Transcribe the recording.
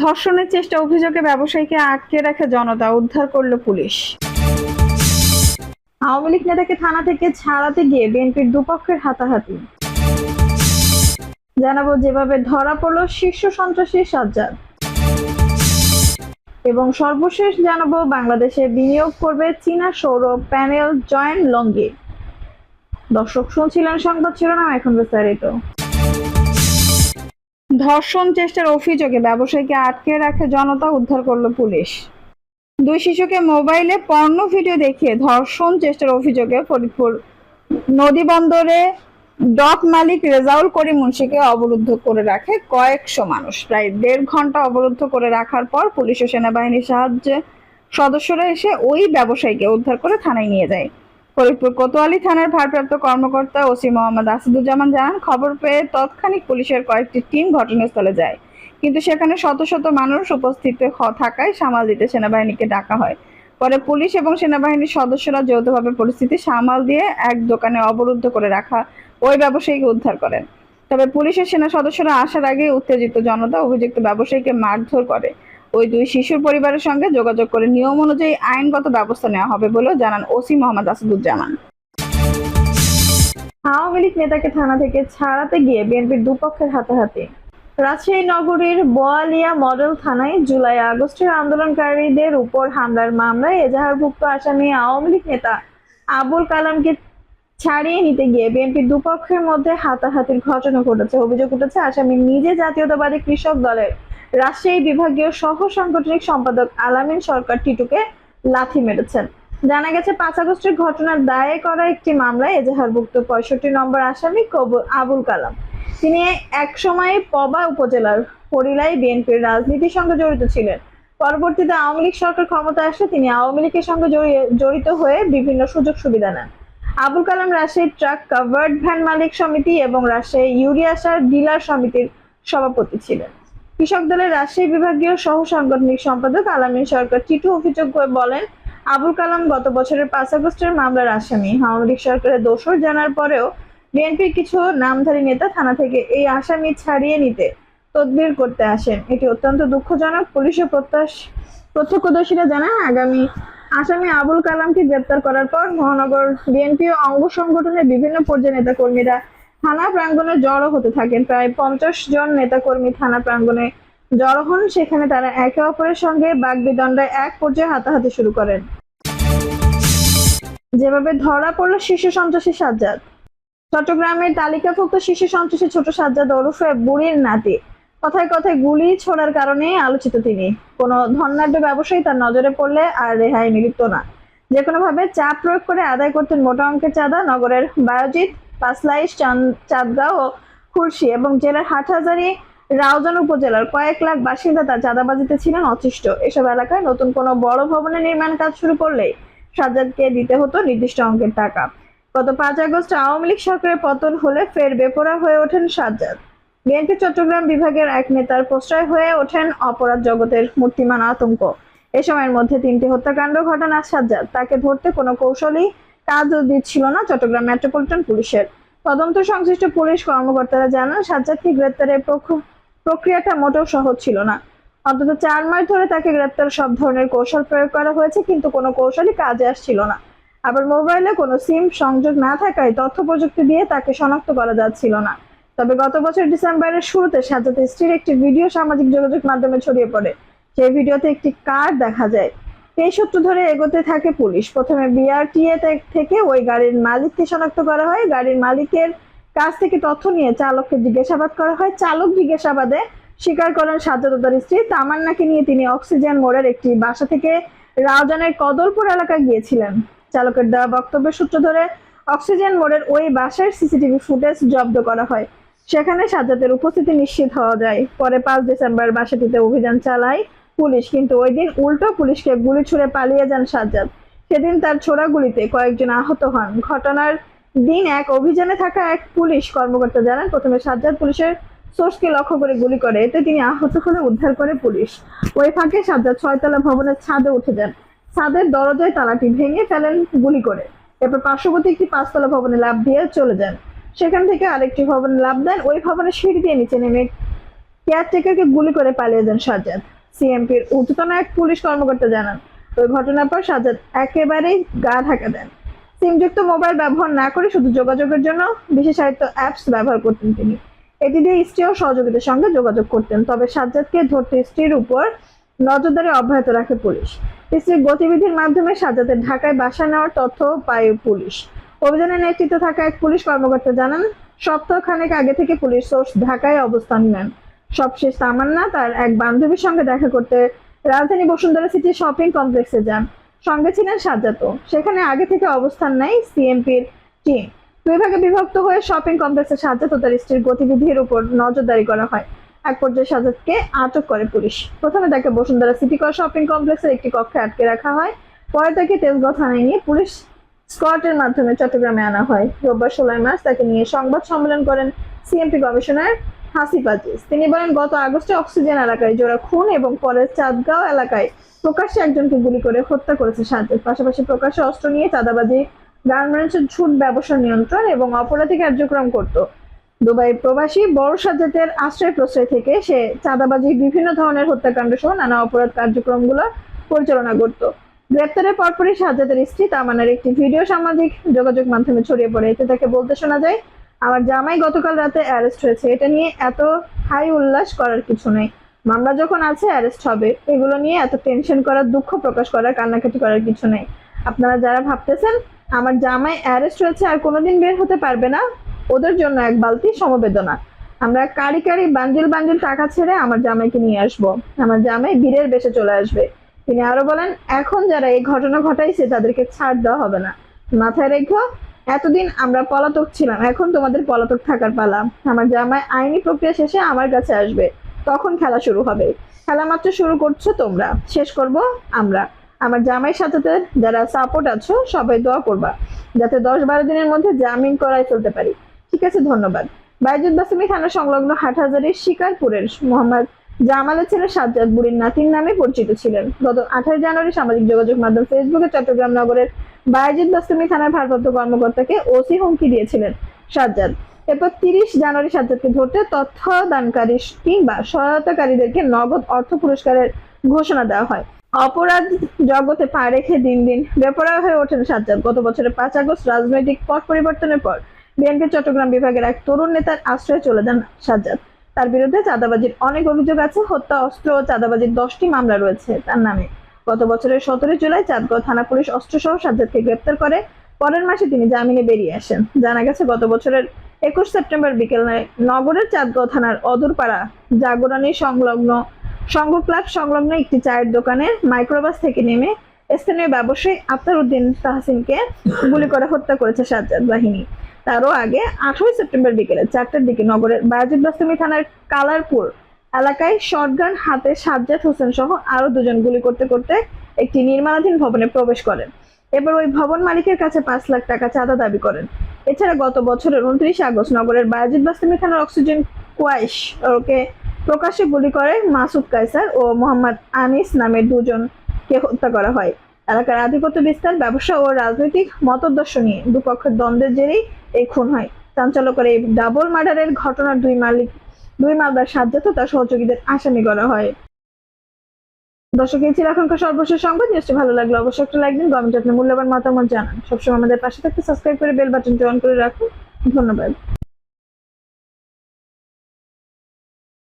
ধর্ষণের চেষ্টা অভিযোগে ব্যবসায়ীকে আটকে রেখে জনতা, উদ্ধার করল পুলিশ। আওয়ামী লীগ নেতাকে থানা থেকে ছাড়াতে গিয়ে বিএনপির দুপক্ষের হাতাহাতি। জানাব যেভাবে ধরা পড়ল শীর্ষ সন্ত্রাসী সাজ্জাদ। এবং সর্বশেষ জানাব বাংলাদেশে বিনিয়োগ করবে চীনা সৌর প্যানেল জয়েন্ট লঙ্গি। দর্শক শুনছিলেন সংবাদ শিরোনাম, এখন বিস্তারিত। ধর্ষণ চেষ্টার অভিযোগে ব্যবসায়ীকে আটকে রাখে জনতা, উদ্ধার করল পুলিশ। দুই শিশুকে মোবাইলে পর্ণ ভিডিও দেখিয়ে ধর্ষণ চেষ্টার অভিযোগে ফরিদপুর নদী বন্দরে ডক মালিক রেজাউল করিম মুন্সিকে অবরুদ্ধ করে রাখে কয়েকশো মানুষ। প্রায় দেড় ঘণ্টা অবরুদ্ধ করে রাখার পর পুলিশ ও সেনাবাহিনীর সাহায্যে সদস্যরা এসে ওই ব্যবসায়ীকে উদ্ধার করে থানায় নিয়ে যায়। ফরিদপুর কোতোয়ালি থানার ভারপ্রাপ্ত কর্মকর্তা ওসি মোহাম্মদ আসাদুজ্জামান জানান, খবর পেয়ে তৎক্ষণিক পুলিশের কয়েকটি টিম ঘটনাস্থলে যায়। কিন্তু সেখানে শত শত মানুষ উপস্থিত থাকায় সামাল দিতে সেনাবাহিনীকে ডাকা হয়। পরে পুলিশ এবং সেনাবাহিনীর সদস্যরা যৌথভাবে পরিস্থিতি সামাল দিয়ে এক দোকানে অবরুদ্ধ করে রাখা ওই ব্যবসায়ীকে উদ্ধার করেন। তবে পুলিশের সেনা সদস্যরা আসার আগে উত্তেজিত জনতা অভিযুক্ত ব্যবসায়ীকে মারধর করে। ওই দুই শিশুর পরিবারের সঙ্গে যোগাযোগ করে নিয়ম অনুযায়ী আইনগত ব্যবস্থা নেওয়া হবে বলেও জানান ওসি মোহাম্মদ আসাদুজ্জামান। আওয়ামী লীগ নেতাকে থানা থেকে ছাড়াতে গিয়ে বিএনপির দুপক্ষের হাতাহাতি। রাজশাহী নগরীর বোয়ালিয়া মডেল থানায় জুলাই আগস্টের আন্দোলনকারীদের উপর হামলার মামলায় এজাহারভুক্ত আসামি আওয়ামী লীগ নেতা আবুল কালামকে ছাড়িয়ে নিতে গিয়ে বিএনপির দুপক্ষের মধ্যে হাতাহাতির ঘটনা ঘটেছে। অভিযোগ উঠেছে, আসামি নিজে জাতীয়তাবাদী কৃষক দলের রাজশাহী বিভাগীয় সহ সাংগঠনিক সম্পাদক আলামিন সরকার টিটুকে লাথি মেরেছেন। জানা গেছে, পাঁচ আগস্টের ঘটনার দায়ে করা একটি মামলায় এজাহারভুক্ত পঁয়ষট্টি নম্বর আসামি আবুল কালাম। তিনি একসময় পবা উপজেলার পরিলাই বিএনপির রাজনীতির সঙ্গে জড়িত ছিলেন। পরবর্তীতে আওয়ামী লীগ সরকার ক্ষমতায় আসে, তিনি আওয়ামী লীগের সঙ্গে জড়িত হয়ে বিভিন্ন সুযোগ সুবিধা নেন। Abul Kalam Rajshahi truck covered van মালিক সমিতি এবং রাজশাহী ইউরিয়া সার ডিলার সমিতির সভাপতি ছিলেন। কৃষক দলের রাজশাহী বিভাগীয় সহ সাংগঠনিক সম্পাদক আলামিন সরকার টিটু অভিযোগ করে বলেন, আবুল কালাম গত বছরের পাঁচ আগস্টের মামলার আসামি। আওয়ামী লীগ সরকারের দোষর জানার পরেও বিএনপির কিছু নামধারী নেতা থানা থেকে এই আসামি ছাড়িয়ে নিতে তদবির করতে আসেন। এটি অত্যন্ত দুঃখজনক। পুলিশ ও প্রত্যাশ, প্রত্যক্ষদর্শীরা জানান, আগামী আসামি আবুল কালামকে গ্রেপ্তার করার পর মহানগর বিএনপি ও অঙ্গ সংগঠনের বিভিন্ন পর্যায়ে নেতাকর্মীরা থানা প্রাঙ্গণে জড়ো হতে থাকেন। প্রায় পঞ্চাশ জন নেতাকর্মী থানা প্রাঙ্গণে জড়ো হন। সেখানে তারা একে অপরের সঙ্গে বাগবিদণ্ডায় এক পর্যায়ে হাতাহাতি শুরু করেন। যেভাবে ধরা পড়ল শিশু সন্ত্রাসী সাজ্জাদ। চট্টগ্রামের তালিকাভুক্ত শিশু সন্ত্রাসী ছোট সাজ্জাদ ওরফে বুড়ির নাতি। কথায় কথায় গুলি ছোড়ার কারণে আলোচিত তিনি। কোনো ধনাঢ্য ব্যবসায়ী তার নজরে পড়লে আর রেহাই মিলিত না। যে কোনোভাবে চাপ প্রয়োগ করে আদায় করতেন মোটা অঙ্কের চাঁদা। নগরের বায়োজিৎ পাঁচলাইশ চাঁদগাঁও ও খুলশি এবং জেলার হাটহাজারী, রাউজান উপজেলার কয়েক লাখ বাসিন্দা তার চাঁদাবাজিতে ছিলেন অতিষ্ঠ। এসব এলাকায় নতুন কোনো বড় ভবনের নির্মাণ কাজ শুরু করলেই সাজ্জাদকে দিতে হতো নির্দিষ্ট অঙ্কের টাকা। গত পাঁচ আগস্ট আওয়ামী লীগ সরকারের পতন হলে ফের বেপরা হয়ে ওঠেন সাজ্জাদ। বিএনপি চট্টগ্রাম বিভাগের এক নেতার প্রশ্রয় হয়ে ওঠেন অপরাধ জগতের মূর্তিমান আতঙ্ক। এ সময়ের মধ্যে তিনটি হত্যাকাণ্ড ঘটান সাজ্জাদ। তাকে ধরতে কোনো কৌশলই কাজও দিচ্ছিল না চট্টগ্রাম মেট্রোপলিটন পুলিশের। তদন্ত সংশ্লিষ্ট পুলিশ কর্মকর্তারা জানান, সাজ্জাদকে গ্রেপ্তারের প্রক্রিয়াটা মোটেও সহজ ছিল না। অন্তত চার মাস ধরে তাকে গ্রেপ্তার সব ধরনের কৌশল প্রয়োগ করা হয়েছে, কিন্তু কোনো কৌশলই কাজে আসছিল না। আবার মোবাইলে কোনো সিম সংযোগ না থাকায় তথ্য প্রযুক্তি দিয়ে তাকে শনাক্ত করা যাচ্ছিল না। তবে গত বছর ডিসেম্বরের শুরুতে সাজ্জাদের স্ত্রীর একটি ভিডিও সামাজিক যোগাযোগ মাধ্যমে ছড়িয়ে পড়ে। সেই ভিডিওতে একটি কার দেখা যায়। এই সূত্র ধরে এগোতে থাকে পুলিশ। প্রথমে বিআরটিএ থেকে ওই গাড়ির মালিককে শনাক্ত করা হয়। গাড়ির মালিকের কাছ থেকে তথ্য নিয়ে চালককে জিজ্ঞাসাবাদ করা হয়। চালক জিজ্ঞাসাবাদে স্বীকার করেন সাজ্জাদ ও তার স্ত্রী। তামান্নাকে নিয়ে তিনি অক্সিজেন মোড়ের একটি বাসা থেকে রাউজানের কদলপুর এলাকায় গিয়েছিলেন। চালকের দেওয়া বক্তব্যের সূত্র ধরে অক্সিজেন মোড়ের ওই বাসের সিসিটিভি ফুটেজ জব্দ করা হয়। সেখানে সাজ্জাদের উপস্থিতি নিশ্চিত হওয়া যায়। পরে পাঁচ ডিসেম্বর বাসাটিতে অভিযান চালায় পুলিশ, কিন্তু ওই দিন উল্টো পুলিশকে গুলি ছুড়ে পালিয়ে যান সাজ্জাদ। সেদিন তার ছোড়া গুলিতে কয়েকজন আহত হন। ঘটনার দিন এক অভিযানে থাকা এক পুলিশ কর্মকর্তা জানান, প্রথমে সাজ্জাদ পুলিশের সোর্সকে লক্ষ্য করে গুলি করে, এতে তিনি আহত হলে উদ্ধার করে পুলিশ। ওই ফাঁকে সাজ্জাদ ছয়তলা ভবনের ছাদে উঠে যান। ছাদের দরজায় তালাটি ভেঙে ফেলেন গুলি করে। এরপর পার্শ্ববর্তী একটি পাঁচতলা ভবনে লাভ দিয়ে চলে যান। সেখান থেকে আরেকটি ভবনে লাভ দেন, ওই ভবনের সিঁড়ি দিয়ে নিচে নেমে কেয়ারটেকারকে গুলি করে পালিয়ে যান সাজ্জাদ। সিএমপির ঊর্ধ্বতন এক পুলিশ কর্মকর্তা জানান, ওই ঘটনার পর সাজ্জাদ একেবারেই গা ঢাকা দেন। সিমযুক্ত মোবাইল ব্যবহার না করে শুধু যোগাযোগের জন্য বিশেষায়িত অ্যাপস ব্যবহার করতেন তিনি। এটি দিয়ে স্ত্রী ও সহযোগীদের সঙ্গে যোগাযোগ করতেন, তবে সাজ্জাদকে ধরতে স্ত্রীর উপর নজরদারি অব্যাহত রাখে পুলিশ। স্ত্রীর গতিবিধির মাধ্যমে সাজ্জাদের ঢাকায় বাসা নেওয়ার তথ্য পায় পুলিশ। অভিযানের নেতৃত্বে থাকা এক পুলিশ কর্মকর্তা জানান, সপ্তাহখানেক আগে থেকে পুলিশ সোর্স ঢাকায় অবস্থান নেন। সবশেষ তামান্না, তার এক বান্ধবীর সঙ্গে দেখা করতে রাজধানী বসুন্ধরা সিটি শপিং কমপ্লেক্সে যান। সঙ্গে ছিলেন সাজ্জাদও সেখানে আগে থেকে অবস্থান নেয় সিএমপির টিম। দুই ভাগে বিভক্ত হয়ে শপিং কমপ্লেক্সে সাজ্জাদ তার স্ত্রীর গতিবিধির উপর নজরদারি করা হয়। এক পর্যায়ে সাজ্জাদকে আটক করে পুলিশ। প্রথমে তাকে বসুন্ধরা সিটি কর শপিং কমপ্লেক্সের একটি কক্ষে আটকে রাখা হয়। পরে তাকে তেজগাঁও থানায় নিয়ে পুলিশ স্কটের মাধ্যমে চট্টগ্রামে আনা হয়। রোববার ষোলোই মার্চ তাকে নিয়ে সংবাদ সম্মেলন করেন সিএমপি কমিশনার হাসিফ আজিজ তিনি বলেন, গত আগস্টে অক্সিজেন এলাকায় জোড়া খুন এবং পরে চাঁদগাঁও এলাকায় প্রকাশ্যে একজনকে গুলি করে হত্যা করেছে সাজ্জাদ। পাশাপাশি প্রকাশ্যে অস্ত্র নিয়ে চাঁদাবাজি গার্মেন্টসের ঝুট ব্যবসা নিয়ন্ত্রণ এবং অপরাধী কার্যক্রম করত। দুবাই প্রবাসী বড় সাজ্জাদের আশ্রয় প্রশ্রয় থেকে সে চাঁদাবাজি, বিভিন্ন ধরনের হত্যাকাণ্ড সহ নানা অপরাধ কার্যক্রমগুলো পরিচালনা করত। গ্রেপ্তারের পরপরই সাজ্জাদের স্ত্রী তামান্নার একটি ভিডিও সামাজিক যোগাযোগ মাধ্যমে ছড়িয়ে পড়ে। এতে তাকে বলতে শোনা যায় আমার জামাই গতকাল রাতে অ্যারেস্ট হয়েছে। এটা নিয়ে এত হাই উল্লাস করার কিছু নেই। মামলা যখন আছে, অ্যারেস্ট হবে। এগুলো নিয়ে এত টেনশন করার, দুঃখ প্রকাশ করার, কান্নাকাটি করার কিছু নেই। আপনারা যারা ভাবতেছেন, আমার জামাই অ্যারেস্ট হয়েছে আর কোনোদিন বের হতে পারবে না, ওদের জন্য এক বালতি সমবেদনা। আমরা কারি কারি বান্ডিল বান্ডিল টাকা ছেড়ে আমার জামাইকে নিয়ে আসব। আমার জামাই বীরের বেশে চলে আসবে। তিনি আরও বলেন, এখন যারা এই ঘটনা ঘটাইছে, তাদেরকে ছাড় দেওয়া হবে না। মাথায় রেখো এতদিন আমরা পলাতক ছিলাম, এখন তোমাদের পলাতক থাকার পালা। আমার জামাই আইনি প্রক্রিয়া শেষে আমার কাছে আসবে। তখন খেলা শুরু হবে। খেলা মাত্র শুরু করছ তোমরা। শেষ করব আমরা। আমার জামাই সাথে যারা সাপোর্ট আছো, সবাই দোয়া করবা। যাতে দশ বারো দিনের মধ্যে জামিন করাই ফেলতে পারি। ঠিক আছে, ধন্যবাদ। বাইজুদ বাসিমি থানা সংলগ্ন হাটহাজারির শিকারপুরের মোহাম্মদ জামালের ছেলে সাজ্জাদ বুড়ির নাতির নামে পরিচিত ছিলেন। গত আঠাশ জানুয়ারি সামাজিক যোগাযোগ মাধ্যম ফেসবুকে চট্টগ্রাম নগরের বাইজিদ বাস্তুমি থানার ভারপ্রাপ্ত কর্মকর্তাকে ওসি হুমকি দিয়েছিলেন সাজ্জাদ। এরপর তিরিশ জানুয়ারি সাজ্জাদকে ধরতে তথ্য দানকারী কিংবা সহায়তাকারীদেরকে নগদ অর্থ পুরস্কারের ঘোষণা দেওয়া হয়। অপরাধ জগতে পা রেখে দিন দিন বেপরোয়া হয়ে ওঠেন সাজ্জাদ। গত বছরের পাঁচ আগস্ট রাজনৈতিক পট পরিবর্তনের পর বিএনপি চট্টগ্রাম বিভাগের এক তরুণ নেতার আশ্রয়ে চলে যান সাজ্জাদ। তার বিরুদ্ধে চাঁদাবাজির অনেক অভিযোগ আছে, হত্যা, অস্ত্র ও চাঁদাবাজির দশটি মামলা রয়েছে তার নামে। গত বছরের সতেরো জুলাই চাঁদগাঁও থানা পুলিশ অস্ত্রসহ সাজ্জাদকে গ্রেপ্তার করে। পরের মাসে তিনি জামিনে বেরিয়ে আসেন। জানা গেছে, গত বছরের একুশ সেপ্টেম্বর বিকেলে নগরের চাঁদগাঁও থানার অদূরপাড়া জাগরণী সংলগ্ন সংঘ ক্লাব সংলগ্ন একটি চায়ের দোকানে মাইক্রোবাস থেকে নেমে স্থানীয় ব্যবসায়ী আফতার উদ্দিন তাহসিনকে গুলি করে হত্যা করেছে সাজ্জাদ বাহিনী। তারও আগে আঠারোই সেপ্টেম্বর বিকেলে চারটার দিকে নগরের বায়াজিদ বাস্তমি থানার কালারপুর এলাকায় শটগান হাতে সাজ্জাদ হোসেন সহ আরও দুজন গুলি করতে করতে একটি নির্মাণাধীন ভবনে প্রবেশ করেন। এবার ওই ভবন মালিকের কাছে পাঁচ লাখ টাকা চাঁদা দাবি করেন। এছাড়া গত বছরের উনত্রিশে আগস্ট নগরের বায়াজিদ বাস্তমি থানার অক্সিজেন কোয়াইশ ওকে প্রকাশ্যে গুলি করে মাসুদ কাইসার ও মোহাম্মদ আনিস নামের দুজনকে হত্যা করা হয়। এলাকার আধিপত্য বিস্তার, ব্যবসা ও রাজনৈতিক মতদর্শ নিয়ে দুপক্ষের দ্বন্দ্বের জেরেই এই খুন হয়। চাঞ্চল্যকর এই ডাবল মার্ডারের ঘটনার দুই মালিক, দুই মামলার সাজ্জাত তার সহযোগীদের আসামি করা হয়। দর্শক, এই ছিল এখনকার সর্বশেষ সংবাদ। নিউজটি ভালো লাগল অবশ্যই একটা লাইক দিন, কমেন্টে আপনার মূল্যবান মতামত জানান। সবসময় আমাদের পাশে থাকতে সাবস্ক্রাইব করে বেল বাটনটি অন করে রাখুন। ধন্যবাদ।